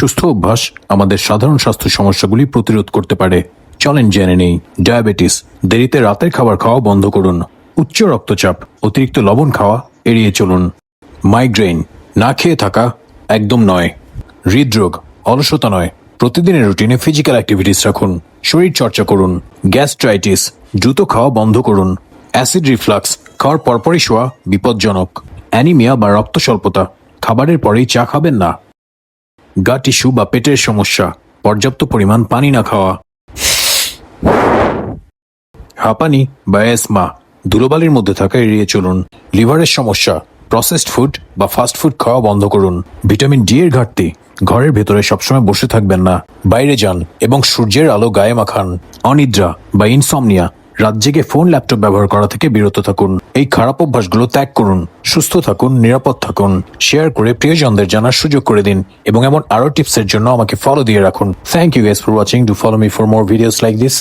সুস্থ অভ্যাস আমাদের সাধারণ স্বাস্থ্য সমস্যাগুলি প্রতিরোধ করতে পারে। চলেন জেনে নেই, ডায়াবেটিস, দেরিতে রাতের খাবার খাওয়া বন্ধ করুন, উচ্চ রক্তচাপ, অতিরিক্ত লবণ খাওয়া এড়িয়ে চলুন। মাইগ্রেন না খেয়ে থাকা একদম নয়। হৃদরোগ, অলসতা নয়। প্রতিদিনের রুটিনে ফিজিক্যাল অ্যাক্টিভিটিস রাখুন, শরীর চর্চা করুন, গ্যাস্ট্রাইটিস, দ্রুত খাওয়া বন্ধ করুন, অ্যাসিড রিফ্লাক্স, খাওয়ার পরপরই শোয়া বিপজ্জনক। অ্যানিমিয়া বা রক্ত স্বল্পতা খাবারের পরেই চা খাবেন না। গা টিস্যু বা পেটের সমস্যা, পর্যাপ্ত পরিমাণ পানি না খাওয়া। হাঁপানি বা এসমা ধুলোবালির মধ্যে থাকা এড়িয়ে চলুন। লিভারের সমস্যা প্রসেসড ফুড বা ফাস্ট ফুড খাওয়া বন্ধ করুন। ভিটামিন ডি এর ঘাটতি, ঘরের ভেতরে সবসময় বসে থাকবেন না। বাইরে যান এবং সূর্যের আলো গায়ে মাখান। অনিদ্রা বা ইনসমনিয়া রাত জেগে ফোন, ল্যাপটপ ব্যবহার করা থেকে বিরত থাকুন। এই খারাপ অভ্যাসগুলো ত্যাগ করুন, সুস্থ থাকুন, নিরাপদ থাকুন। শেয়ার করে প্রিয়জনদের জানার সুযোগ করে দিন এবং এমন আরও টিপসের জন্য আমাকে ফলো দিয়ে রাখুন। Thank you guys for watching do follow me for more videos like this